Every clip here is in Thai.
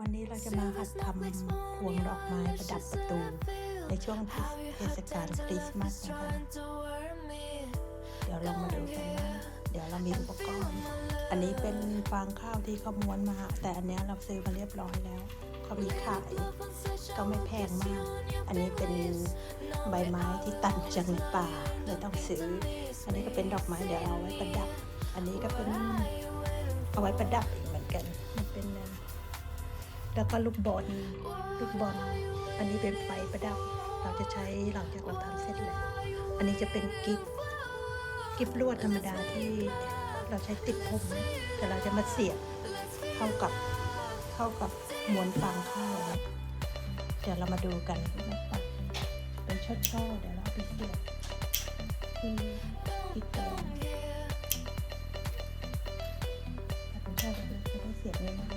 วันนี้เราจะมาหัดทำพวงดอกไม้ประดับประตู ในช่วงเทศกาลคริสต์มาสนะคะเดี๋ยวเรามาดูกันว่าเดี๋ยวเรามีอุปกรณ์ อันนี้เป็นฟางข้าวที่เขาม้วนมา แต่อันเนี้ยเราซื้อมาเรียบร้อยแล้วเขามีขายก็ไม่แพงมาก อันนี้เป็นใบไม้ที่ตัดมาจากในป่าเลยต้องซื้อ อันนี้ก็เป็นดอกไม้เดี๋ยวเอาไว้ประดับ อันนี้ก็เป็นเอาไว้ประดับอีกเหมือนกัน มันเป็นนะ แล้วก็ลูกบอลลูกบอลอันนี้เป็นไฟประดับ เราจะใช้หลังจากเราทำเสร็จแล้ว อันนี้จะเป็นกิ๊บกิบลวดธรรมดาที่เราใช้ติดผม แต่เราจะมาเสียบเข้ากับเข้ากับมวนฟางข้าวเดี๋ยวเรามาดูกันเป็นช่อๆเดี๋ยวเราเอาไปเสียบที่ที่แกนถ้าเป็นช่อแบบนี้จะได้เสียบง่าย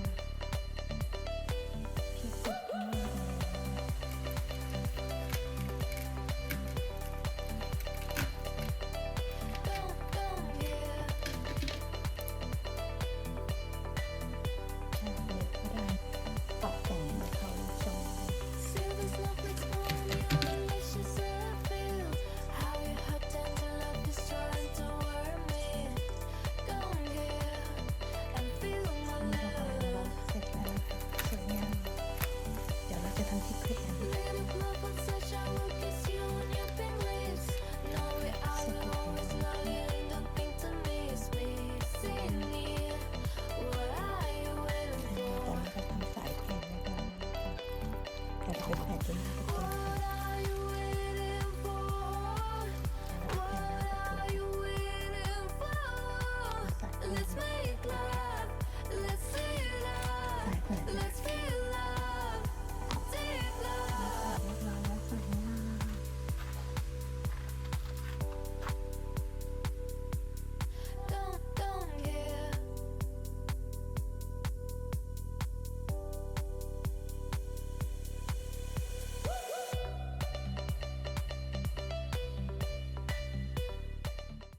ดี๋ยวเ